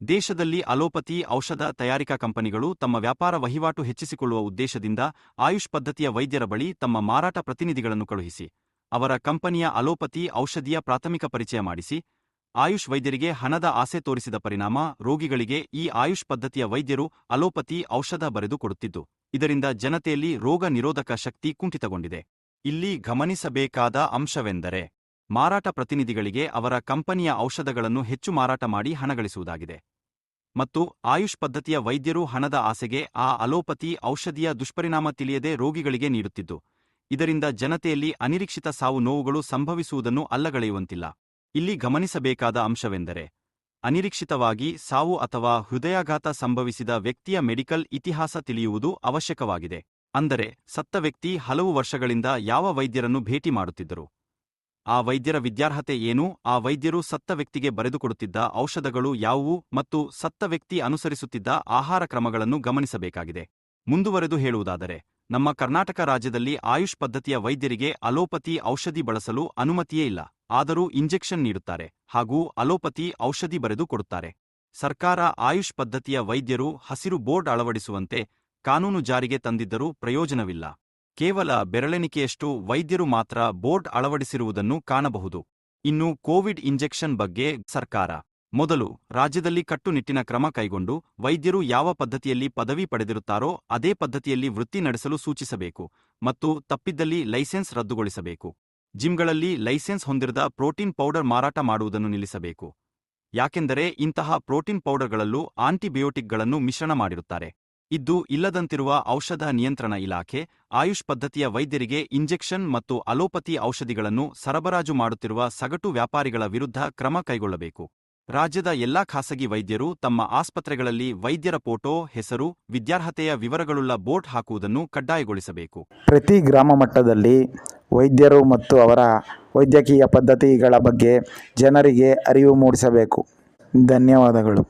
ದೇಶದಲ್ಲಿ ಅಲೋಪತಿ, ಔಷಧ ತಯಾರಿಕಾ ಕಂಪನಿಗಳು ತಮ್ಮ ವ್ಯಾಪಾರ ವಹಿವಾಟು ಹೆಚ್ಚಿಸಿಕೊಳ್ಳುವ ಉದ್ದೇಶದಿಂದ ಆಯುಷ್ ಪದ್ಧತಿಯ ವೈದ್ಯರ ಬಳಿ ತಮ್ಮ ಮಾರಾಟ ಪ್ರತಿನಿಧಿಗಳನ್ನು ಕಳುಹಿಸಿ, ಅವರ ಕಂಪನಿಯ ಅಲೋಪತಿ, ಔಷಧಿಯ ಪ್ರಾಥಮಿಕ ಪರಿಚಯ ಮಾಡಿಸಿ, ಆಯುಷ್ ವೈದ್ಯರಿಗೆ ಹಣದ ಆಸೆ ತೋರಿಸಿದ ಪರಿಣಾಮ ರೋಗಿಗಳಿಗೆ ಈ ಆಯುಷ್ ಪದ್ಧತಿಯ ವೈದ್ಯರು ಅಲೋಪತಿ, ಔಷಧ ಬರೆದು ಕೊಡುತ್ತಿದ್ದು, ಇದರಿಂದ ಜನತೆಯಲ್ಲಿ ರೋಗ ನಿರೋಧಕ ಶಕ್ತಿ ಕುಂಠಿತಗೊಂಡಿದೆ. ಇಲ್ಲಿ ಗಮನಿಸಬೇಕಾದ ಅಂಶವೆಂದರೆ ಮಾರಾಟ ಪ್ರತಿನಿಧಿಗಳಿಗೆ ಅವರ ಕಂಪನಿಯ ಔಷಧಗಳನ್ನು ಹೆಚ್ಚು ಮಾರಾಟ ಮಾಡಿ ಹಣಗಳಿಸುವುದಾಗಿದೆ ಮತ್ತು ಆಯುಷ್ ಪದ್ಧತಿಯ ವೈದ್ಯರು ಹಣದ ಆಸೆಗೆ ಆ ಅಲೋಪತಿ ಔಷಧಿಯ ದುಷ್ಪರಿಣಾಮ ತಿಳಿಯದೆ ರೋಗಿಗಳಿಗೆ ನೀಡುತ್ತಿದ್ದು, ಇದರಿಂದ ಜನತೆಯಲ್ಲಿ ಅನಿರೀಕ್ಷಿತ ಸಾವು ನೋವುಗಳು ಸಂಭವಿಸುವುದನ್ನು ಅಲ್ಲಗಳೆಯುವಂತಿಲ್ಲ. ಇಲ್ಲಿ ಗಮನಿಸಬೇಕಾದ ಅಂಶವೆಂದರೆ, ಅನಿರೀಕ್ಷಿತವಾಗಿ ಸಾವು ಅಥವಾ ಹೃದಯಾಘಾತ ಸಂಭವಿಸಿದ ವ್ಯಕ್ತಿಯ ಮೆಡಿಕಲ್ ಇತಿಹಾಸ ತಿಳಿಯುವುದು ಅವಶ್ಯಕವಾಗಿದೆ. ಅಂದರೆ ಸತ್ತ ವ್ಯಕ್ತಿ ಹಲವು ವರ್ಷಗಳಿಂದ ಯಾವ ವೈದ್ಯರನ್ನು ಭೇಟಿ ಮಾಡುತ್ತಿದ್ದರು. ಆ ವೈದ್ಯರ ವಿದ್ಯಾರ್ಹತೆ ಏನು? ಆ ವೈದ್ಯರು ಸತ್ತ ವ್ಯಕ್ತಿಗೆ ಬರೆದುಕೊಡುತ್ತಿದ್ದ ಔಷಧಗಳು ಯಾವುವು ಮತ್ತು ಸತ್ತ ವ್ಯಕ್ತಿ ಅನುಸರಿಸುತ್ತಿದ್ದ ಆಹಾರ ಕ್ರಮಗಳನ್ನು ಗಮನಿಸಬೇಕಾಗಿದೆ. ಮುಂದುವರೆದು ಹೇಳುವುದಾದರೆ, ನಮ್ಮ ಕರ್ನಾಟಕ ರಾಜ್ಯದಲ್ಲಿ ಆಯುಷ್ ಪದ್ಧತಿಯ ವೈದ್ಯರಿಗೆ ಅಲೋಪತಿ ಔಷಧಿ ಬಳಸಲು ಅನುಮತಿಯೇ ಇಲ್ಲ, ಆದರೂ ಇಂಜೆಕ್ಷನ್ ನೀಡುತ್ತಾರೆ ಹಾಗೂ ಅಲೋಪತಿ ಔಷಧಿ ಬರೆದು ಕೊಡುತ್ತಾರೆ. ಸರ್ಕಾರ ಆಯುಷ್ ಪದ್ಧತಿಯ ವೈದ್ಯರು ಹಸಿರು ಬೋರ್ಡ್ ಅಳವಡಿಸುವಂತೆ ಕಾನೂನು ಜಾರಿಗೆ ತಂದಿದ್ದರೂ ಪ್ರಯೋಜನವಿಲ್ಲ. ಕೇವಲ ಬೆರಳೆಣಿಕೆಯಷ್ಟು ವೈದ್ಯರು ಮಾತ್ರ ಬೋರ್ಡ್ ಅಳವಡಿಸಿರುವುದನ್ನು ಕಾಣಬಹುದು. ಇನ್ನು ಕೋವಿಡ್ ಇಂಜೆಕ್ಷನ್ ಬಗ್ಗೆ ಸರ್ಕಾರ. ಮೊದಲು ರಾಜ್ಯದಲ್ಲಿ ಕಟ್ಟುನಿಟ್ಟಿನ ಕ್ರಮ ಕೈಗೊಂಡು ವೈದ್ಯರು ಯಾವ ಪದ್ಧತಿಯಲ್ಲಿ ಪದವಿ ಪಡೆದಿರುತ್ತಾರೋ ಅದೇ ಪದ್ಧತಿಯಲ್ಲಿ ವೃತ್ತಿ ನಡೆಸಲು ಸೂಚಿಸಬೇಕು ಮತ್ತು ತಪ್ಪಿದ್ದಲ್ಲಿ ಲೈಸೆನ್ಸ್ ರದ್ದುಗೊಳಿಸಬೇಕು. ಜಿಮ್ಗಳಲ್ಲಿ ಲೈಸೆನ್ಸ್ ಹೊಂದಿರದ ಪ್ರೋಟೀನ್ ಪೌಡರ್ ಮಾರಾಟ ಮಾಡುವುದನ್ನು ನಿಲ್ಲಿಸಬೇಕು. ಯಾಕೆಂದರೆ ಇಂತಹ ಪ್ರೋಟೀನ್ ಪೌಡರ್ಗಳಲ್ಲೂ ಆಂಟಿಬಯೋಟಿಕ್ಗಳನ್ನು ಮಿಶ್ರಣ ಮಾಡಿರುತ್ತಾರೆ. ಇದ್ದು ಇಲ್ಲದಂತಿರುವ ಔಷಧ ನಿಯಂತ್ರಣ ಇಲಾಖೆ, ಆಯುಷ್ ಪದ್ಧತಿಯ ವೈದ್ಯರಿಗೆ ಇಂಜೆಕ್ಷನ್ ಮತ್ತು ಅಲೋಪತಿ ಔಷಧಿಗಳನ್ನು ಸರಬರಾಜು ಮಾಡುತ್ತಿರುವ ಸಗಟು ವ್ಯಾಪಾರಿಗಳ ವಿರುದ್ಧ ಕ್ರಮ ಕೈಗೊಳ್ಳಬೇಕು. ರಾಜ್ಯದ ಎಲ್ಲಾ ಖಾಸಗಿ ವೈದ್ಯರು ತಮ್ಮ ಆಸ್ಪತ್ರೆಗಳಲ್ಲಿ ವೈದ್ಯರ ಫೋಟೋ, ಹೆಸರು, ವಿದ್ಯಾರ್ಹತೆಯ ವಿವರಗಳುಳ್ಳ ಬೋರ್ಡ್ ಹಾಕುವುದನ್ನು ಕಡ್ಡಾಯಗೊಳಿಸಬೇಕು. ಪ್ರತಿ ಗ್ರಾಮ ಮಟ್ಟದಲ್ಲಿ ವೈದ್ಯರು ಮತ್ತು ಅವರ ವೈದ್ಯಕೀಯ ಪದ್ಧತಿಗಳ ಬಗ್ಗೆ ಜನರಿಗೆ ಅರಿವು ಮೂಡಿಸಬೇಕು. ಧನ್ಯವಾದಗಳು.